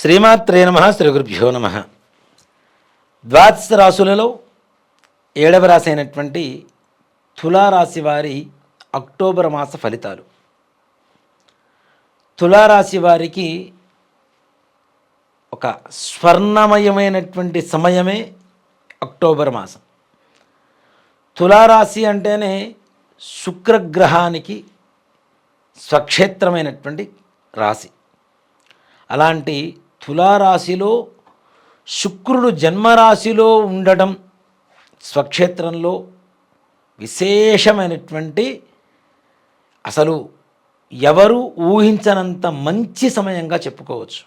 శ్రీమాత్రే నమ శ్రీ గురుభ్యో నమ. ద్వాదశ రాశులలో ఏడవ రాశి అయినటువంటి తులారాశి వారి అక్టోబర్ మాస ఫలితాలు. తులారాశి వారికి ఒక స్వర్ణమయమైనటువంటి సమయమే అక్టోబర్ మాసం. తులారాశి అంటేనే శుక్రగ్రహానికి స్వక్షేత్రమైనటువంటి రాశి. అలాంటి తులారాశిలో శుక్రుడు జన్మరాశిలో ఉండడం స్వక్షేత్రంలో విశేషమైనటువంటి అసలు ఎవరు ఊహించనంత మంచి సమయంగా చెప్పుకోవచ్చు.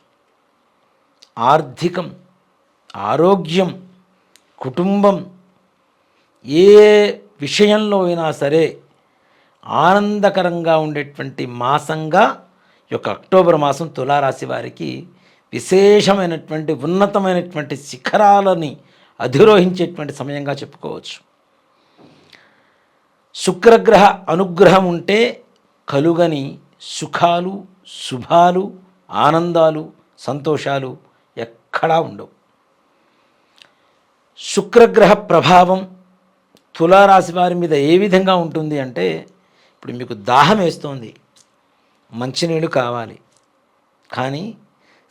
ఆర్థికం ఆరోగ్యం కుటుంబం ఏ విషయంలో అయినా సరే ఆనందకరంగా ఉండేటువంటి మాసంగా ఈ యొక్క అక్టోబర్ మాసం తులారాశి వారికి విశేషమైనటువంటి ఉన్నతమైనటువంటి శిఖరాలని అధిరోహించేటువంటి సమయంగా చెప్పుకోవచ్చు. శుక్రగ్రహ అనుగ్రహం ఉంటే కలుగని సుఖాలు శుభాలు ఆనందాలు సంతోషాలు ఎక్కడా ఉండవు. శుక్రగ్రహ ప్రభావం తులారాశి వారి మీద ఏ విధంగా ఉంటుంది అంటే ఇప్పుడు మీకు దాహం వేస్తోంది మంచినీళ్ళు కావాలి కానీ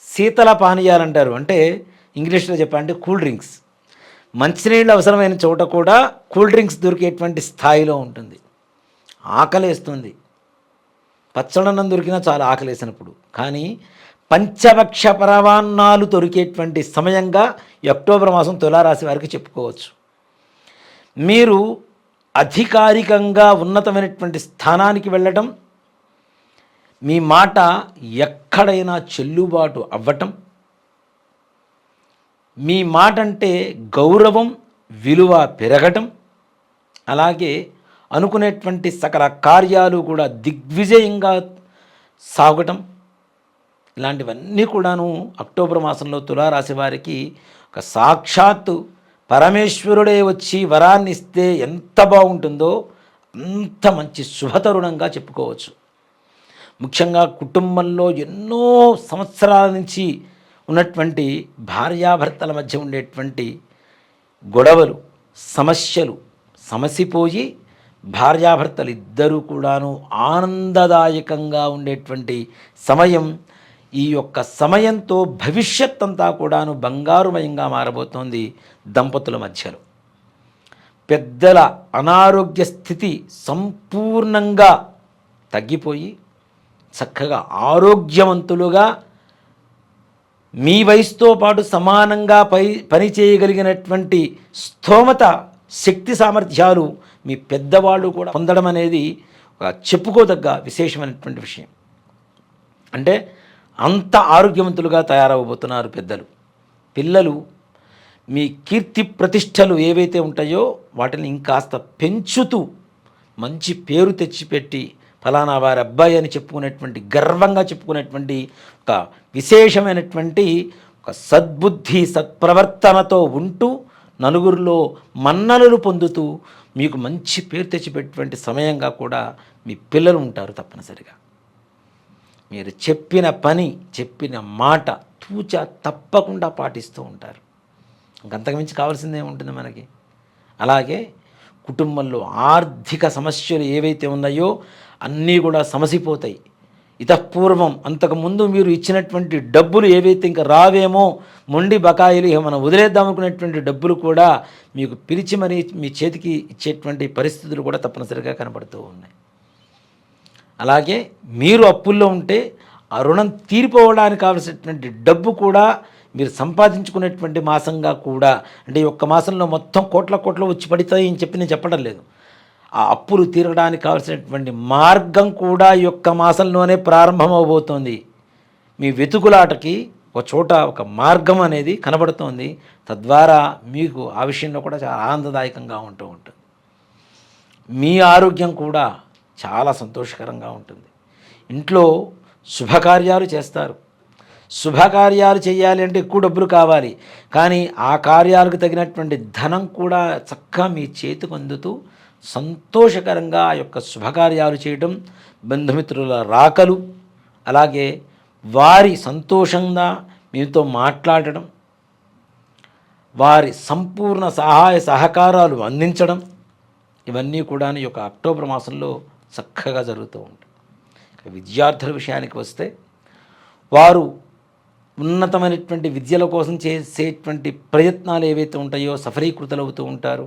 శీతల పానీయాలు అంటారు. అంటే ఇంగ్లీష్లో చెప్పాలంటే కూల్ డ్రింక్స్. మంచినీళ్ళు అవసరమైన చోట కూడా కూల్ డ్రింక్స్ దొరికేటువంటి స్థాయిలో ఉంటుంది. ఆకలేస్తుంది. పచ్చడన్నం దొరికినా చాలా ఆకలేసినప్పుడు. కానీ పంచభక్ష పరవాన్నాలు దొరికేటువంటి సమయంగా ఈ అక్టోబర్ మాసం తులారాశి వారికి చెప్పుకోవచ్చు. మీరు అధికారికంగా ఉన్నతమైనటువంటి స్థానానికి వెళ్ళటం మీ మాట ఎక్కడైనా చెల్లుబాటు అవ్వటం మీ మాట అంటే గౌరవం విలువ పెరగటం అలాగే అనుకునేటువంటి సకల కార్యాలు కూడా దిగ్విజయంగా సాగటం ఇలాంటివన్నీ కూడాను అక్టోబర్ మాసంలో తులారాశి వారికి ఒక సాక్షాత్తు పరమేశ్వరుడే వచ్చి వరాన్ని ఇస్తే ఎంత బాగుంటుందో అంత మంచి శుభతరుణంగా చెప్పుకోవచ్చు. ముఖ్యంగా కుటుంబంలో ఎన్నో సంవత్సరాల నుంచి ఉన్నటువంటి భార్యాభర్తల మధ్య ఉండేటువంటి గొడవలు సమస్యలు సమసిపోయి భార్యాభర్తలు ఇద్దరూ కూడాను ఆనందదాయకంగా ఉండేటువంటి సమయం ఈ యొక్క సమయంతో భవిష్యత్ అంతా కూడాను బంగారుమయంగా మారబోతోంది దంపతుల మధ్యలో. పెద్దల అనారోగ్య స్థితి సంపూర్ణంగా తగ్గిపోయి చక్కగా ఆరోగ్యవంతులుగా మీ వయసుతో పాటు సమానంగా పై పని చేయగలిగినటువంటి స్థోమత శక్తి సామర్థ్యాలు మీ పెద్దవాళ్ళు కూడా పొందడం అనేది ఒక చెప్పుకోదగ్గ విశేషమైనటువంటి విషయం. అంటే అంత ఆరోగ్యవంతులుగా తయారవబోతున్నారు పెద్దలు. పిల్లలు మీ కీర్తి ప్రతిష్టలు ఏవైతే ఉంటాయో వాటిని ఇంకాస్త పెంచుతూ మంచి పేరు తెచ్చిపెట్టి ఫలానా వారి అబ్బాయి అని చెప్పుకునేటువంటి గర్వంగా చెప్పుకునేటువంటి ఒక విశేషమైనటువంటి ఒక సద్బుద్ధి సత్ప్రవర్తనతో ఉంటూ నలుగురిలో మన్ననలు పొందుతూ మీకు మంచి పేరు తెచ్చిపెట్టేటువంటి సమయంగా కూడా మీ పిల్లలు ఉంటారు తప్పనిసరిగా. మీరు చెప్పిన పని చెప్పిన మాట తూచ తప్పకుండా పాటిస్తూ ఉంటారు. ఇంకంతకుమించి కావాల్సిందే ఉంటుంది మనకి. అలాగే కుటుంబంలో ఆర్థిక సమస్యలు ఏవైతే ఉన్నాయో అన్నీ కూడా సమసిపోతాయి. ఇతపూర్వం అంతకుముందు మీరు ఇచ్చినటువంటి డబ్బులు ఏవైతే ఇంకా రావేమో మొండి బకాయిలు ఇక మనం వదిలేద్దాం అనుకునేటువంటి డబ్బులు కూడా మీకు పిలిచి మరీ మీ చేతికి ఇచ్చేటువంటి పరిస్థితులు కూడా తప్పనిసరిగా కనబడుతూ ఉన్నాయి. అలాగే మీరు అప్పుల్లో ఉంటే ఆ రుణం తీరిపోవడానికి కావలసినటువంటి డబ్బు కూడా మీరు సంపాదించుకునేటువంటి మాసంగా కూడా అంటే ఈ ఒక్క మాసంలో మొత్తం కోట్ల కోట్లు వచ్చి పడతాయి అని చెప్పి నేను చెప్పడం లేదు. ఆ అప్పులు తీరడానికి కావలసినటువంటి మార్గం కూడా ఈ యొక్క మాసంలోనే ప్రారంభమవబోతోంది. మీ వెతుకులాటకి ఒక చోట ఒక మార్గం అనేది కనబడుతోంది. తద్వారా మీకు ఆ విషయంలో కూడా చాలా ఆనందదాయకంగా ఉంటూ ఉంటుంది. మీ ఆరోగ్యం కూడా చాలా సంతోషకరంగా ఉంటుంది. ఇంట్లో శుభకార్యాలు చేస్తారు. శుభకార్యాలు చేయాలి అంటే ఎక్కువ డబ్బులు కావాలి. కానీ ఆ కార్యాలకు తగినటువంటి ధనం కూడా చక్కగా మీ చేతికి అందుతూ సంతోషకరంగా ఆ యొక్క శుభకార్యాలు చేయటం బంధుమిత్రుల రాకలు అలాగే వారి సంతోషంగా మీతో మాట్లాడడం వారి సంపూర్ణ సహాయ సహకారాలు అందించడం ఇవన్నీ కూడా ఈ యొక్క అక్టోబర్ మాసంలో చక్కగా జరుగుతూ ఉంటాయి. విద్యార్థుల విషయానికి వస్తే వారు ఉన్నతమైనటువంటి విద్యల కోసం చేసేటువంటి ప్రయత్నాలు ఏవైతే ఉంటాయో సఫలీకృతలు అవుతూ ఉంటారు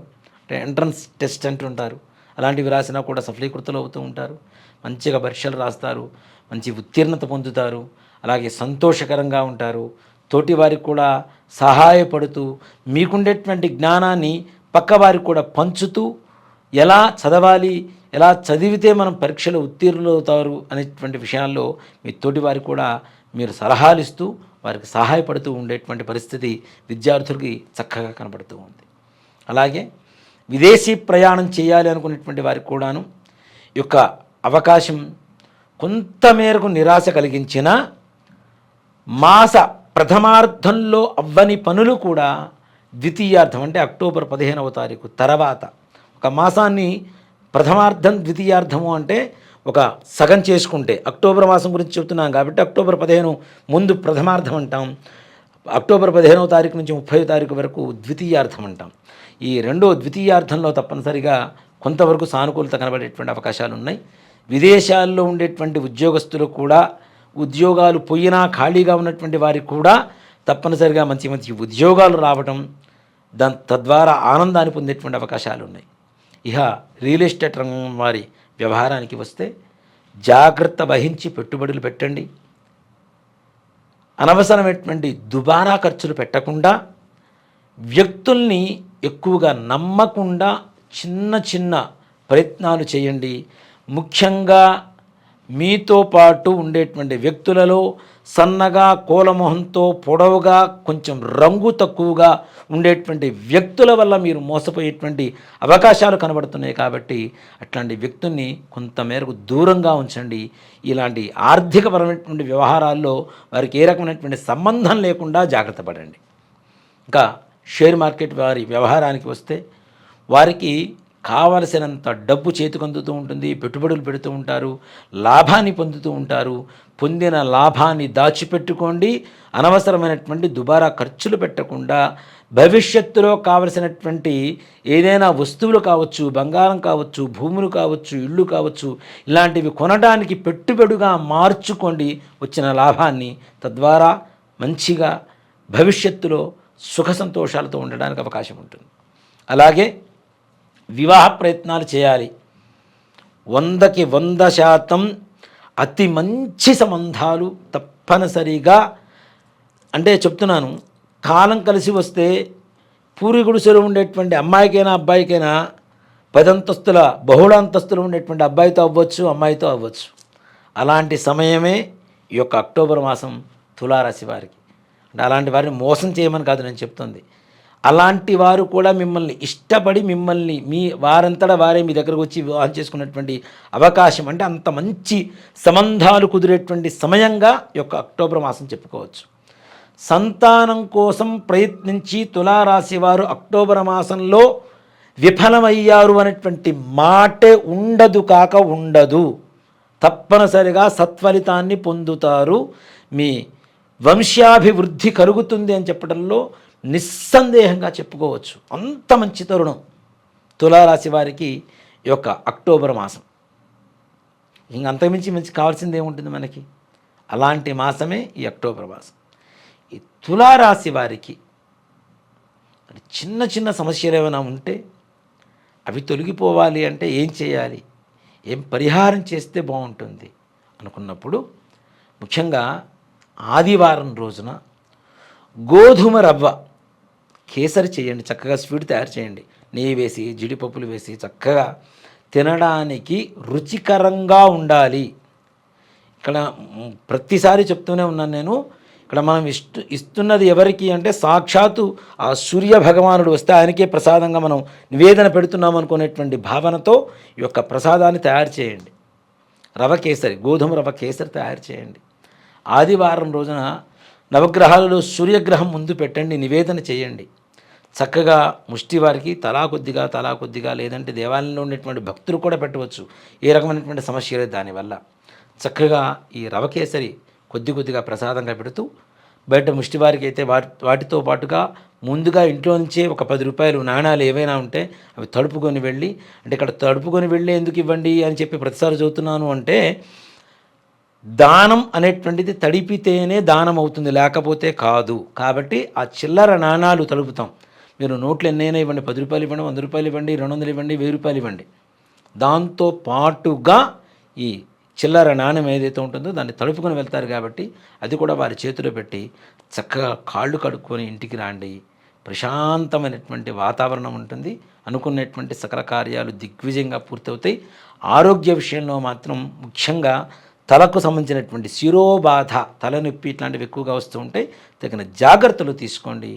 ఎంట్రన్స్ టెస్ట్ అంటుంటారు అలాంటివి రాసినా కూడా సఫలీకృతలు అవుతూ ఉంటారు. మంచిగా పరీక్షలు రాస్తారు. మంచి ఉత్తీర్ణత పొందుతారు. అలాగే సంతోషకరంగా ఉంటారు. తోటి వారికి కూడా సహాయపడుతూ మీకుండేటువంటి జ్ఞానాన్ని పక్కవారికి కూడా పంచుతూ ఎలా చదవాలి ఎలా చదివితే మనం పరీక్షలు ఉత్తీర్ణులు అవుతారు అనేటువంటి విషయాల్లో మీ తోటి వారికి కూడా మీరు సలహాలు ఇస్తూ వారికి సహాయపడుతూ ఉండేటువంటి పరిస్థితి విద్యార్థులకి చక్కగా కనబడుతూ ఉంది. అలాగే విదేశీ ప్రయాణం చేయాలి అనుకునేటువంటి వారికి కూడాను యొక్క అవకాశం కొంతమేరకు నిరాశ కలిగించిన మాస ప్రథమార్థంలో అవ్వని పనులు కూడా ద్వితీయార్థం అంటే అక్టోబర్ పదిహేనవ తారీఖు తర్వాత. ఒక మాసాన్ని ప్రథమార్థం ద్వితీయార్థము అంటే ఒక సగం చేసుకుంటే అక్టోబర్ మాసం గురించి చెప్తున్నాం కాబట్టి అక్టోబర్ పదిహేను ముందు ప్రథమార్థం అంటాం. అక్టోబర్ పదిహేనవ తారీఖు నుంచి ముప్పై తారీఖు వరకు ద్వితీయార్థం అంటాం. ఈ రెండో ద్వితీయార్థంలో తప్పనిసరిగా కొంతవరకు సానుకూలత కనబడేటువంటి అవకాశాలు ఉన్నాయి. విదేశాల్లో ఉండేటువంటి ఉద్యోగస్తులు కూడా ఉద్యోగాలు పోయినా ఖాళీగా ఉన్నటువంటి వారికి కూడా తప్పనిసరిగా మంచి మంచి ఉద్యోగాలు రావటం దాని తద్వారా ఆనందాన్ని పొందేటువంటి అవకాశాలు ఉన్నాయి. ఇహ రియల్ ఎస్టేట్ రంగం వారి వ్యవహారానికి వస్తే జాగ్రత్త వహించి పెట్టుబడులు పెట్టండి. అనవసరమైనటువంటి దుబారా ఖర్చులు పెట్టకుండా వ్యక్తుల్ని ఎక్కువగా నమ్మకుండా చిన్న చిన్న ప్రయత్నాలు చేయండి. ముఖ్యంగా మీతో పాటు ఉండేటువంటి వ్యక్తులలో సన్నగా కోలమొహంతో పొడవుగా కొంచెం రంగు తక్కువగా ఉండేటువంటి వ్యక్తుల వల్ల మీరు మోసపోయేటువంటి అవకాశాలు కనబడుతున్నాయి కాబట్టి అట్లాంటి వ్యక్తుల్ని కొంతమేరకు దూరంగా ఉంచండి. ఇలాంటి ఆర్థికపరమైనటువంటి వ్యవహారాల్లో వారికి ఏ రకమైనటువంటి సంబంధం లేకుండా జాగ్రత్త పడండి. ఇంకా షేర్ మార్కెట్ వారి వ్యవహారానికి వస్తే వారికి కావలసినంత డబ్బు చేతికి అందుతూ ఉంటుంది పెట్టుబడులు పెడుతూ ఉంటారు లాభాన్ని పొందుతూ ఉంటారు. పొందిన లాభాన్ని దాచిపెట్టుకోండి. అనవసరమైనటువంటి దుబారా ఖర్చులు పెట్టకుండా భవిష్యత్తులో కావలసినటువంటి ఏదైనా వస్తువులు కావచ్చు బంగారం కావచ్చు భూములు కావచ్చు ఇళ్ళు కావచ్చు ఇలాంటివి కొనడానికి పెట్టుబడిగా మార్చుకోండి. వచ్చిన లాభాన్ని తద్వారా మంచిగా భవిష్యత్తులో సుఖ సంతోషాలతో ఉండడానికి అవకాశం ఉంటుంది. అలాగే వివాహ ప్రయత్నాలు చేయాలి. వందకి వంద శాతం అతి మంచి సంబంధాలు తప్పనిసరిగా అంటే చెప్తున్నాను కాలం కలిసి వస్తే పూరి గుడిసెలో ఉండేటువంటి అమ్మాయికైనా అబ్బాయికైనా పదంతస్తుల బహుళ అంతస్తులు ఉండేటువంటి అబ్బాయితో అవ్వచ్చు అమ్మాయితో అవ్వచ్చు. అలాంటి సమయమే ఈ యొక్క అక్టోబర్ మాసం తులారాశి వారికి. అలాంటి వారిని మోసం చేయమని కాదు నేను చెప్తుంది. అలాంటి వారు కూడా మిమ్మల్ని ఇష్టపడి మిమ్మల్ని మీ వారంతటా వారే మీ దగ్గరకు వచ్చి వివాహం చేసుకున్నటువంటి అవకాశం అంటే అంత మంచి సంబంధాలు కుదిరేటువంటి సమయంగా యొక్క అక్టోబర్ మాసం చెప్పుకోవచ్చు. సంతానం కోసం ప్రయత్నించి తులారాశి వారు అక్టోబర్ మాసంలో విఫలమయ్యారు అనేటువంటి మాటే ఉండదు కాక ఉండదు. తప్పనిసరిగా సత్ఫలితాన్ని పొందుతారు మీ వంశాభివృద్ధి కలుగుతుంది అని చెప్పడంలో నిస్సందేహంగా చెప్పుకోవచ్చు. అంత మంచి తరుణం తులారాశి వారికి ఈ యొక్క అక్టోబర్ మాసం. ఇంక అంతకుమించి మంచి కావాల్సింది ఏముంటుంది మనకి? అలాంటి మాసమే ఈ అక్టోబర్ మాసం. ఈ తులారాశి వారికి చిన్న చిన్న సమస్యలు ఏమైనా ఉంటే అవి తొలగిపోవాలి అంటే ఏం చేయాలి? ఏం పరిహారం చేస్తే బాగుంటుంది? అనుకున్నప్పుడు ముఖ్యంగా ఆదివారం రోజున గోధుమ రవ్వ కేసరి చేయండి చక్కగా స్వీట్ తయారు చేయండి. నెయ్యి వేసి జీడిపప్పులు వేసి చక్కగా తినడానికి రుచికరంగా ఉండాలి. ఇక్కడ ప్రతిసారి చెప్తూనే ఉన్నాను నేను. ఇక్కడ మనం ఇష్ట ఇస్తున్నది ఎవరికి అంటే సాక్షాత్తు ఆ సూర్య భగవానుడు వస్తే ఆయనకే ప్రసాదంగా మనం నివేదన పెడుతున్నాం అనుకునేటువంటి భావనతో ఈ యొక్క ప్రసాదాన్ని తయారు చేయండి. రవ కేసరి గోధుమ రవ కేసరి తయారు చేయండి. ఆదివారం రోజున నవగ్రహాలలో సూర్యగ్రహం ముందు పెట్టండి నివేదన చేయండి. చక్కగా ముష్టివారికి తలా కొద్దిగా తలా కొద్దిగా లేదంటే దేవాలయంలో ఉండేటువంటి భక్తులు కూడా పెట్టవచ్చు. ఏ రకమైనటువంటి సమస్య లేదు దానివల్ల. చక్కగా ఈ రవకేసరి కొద్ది కొద్దిగా ప్రసాదంగా పెడుతూ బయట ముష్టివారికి అయితే వాటి వాటితో పాటుగా ముందుగా ఇంట్లో నుంచే ఒక పది రూపాయలు నాణాలు ఏవైనా ఉంటే అవి తడుపుకొని వెళ్ళి అంటే ఇక్కడ తడుపుకొని వెళ్ళి ఎందుకు ఇవ్వండి అని చెప్పి ప్రతిసారి చదువుతున్నాను అంటే దానం అనేటువంటిది తడిపితేనే దానం అవుతుంది లేకపోతే కాదు. కాబట్టి ఆ చిల్లర నాణాలు తలుపుతాం. మీరు నోట్లు ఎన్నైనా ఇవ్వండి పది రూపాయలు ఇవ్వండి వంద రూపాయలు ఇవ్వండి రెండు వందలు ఇవ్వండి వెయ్యి రూపాయలు ఇవ్వండి. దాంతో పాటుగా ఈ చిల్లర నాణ్యం ఏదైతే ఉంటుందో దాన్ని తడుపుకొని వెళ్తారు కాబట్టి అది కూడా వారి చేతిలో పెట్టి చక్కగా కాళ్ళు కడుక్కొని ఇంటికి రాండి. ప్రశాంతమైనటువంటి వాతావరణం ఉంటుంది. అనుకున్నటువంటి సకల కార్యాలు దిగ్విజయంగా పూర్తవుతాయి. ఆరోగ్య విషయంలో మాత్రం ముఖ్యంగా తలకు సంబంధించినటువంటి శిరోబాధ తలనొప్పి ఇట్లాంటివి ఎక్కువగా వస్తూ ఉంటాయి తగిన జాగ్రత్తలు తీసుకోండి.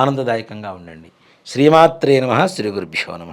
ఆనందదాయకంగా ఉండండి. శ్రీమాత్రే నమ శ్రీ గురుభ్యో నమ.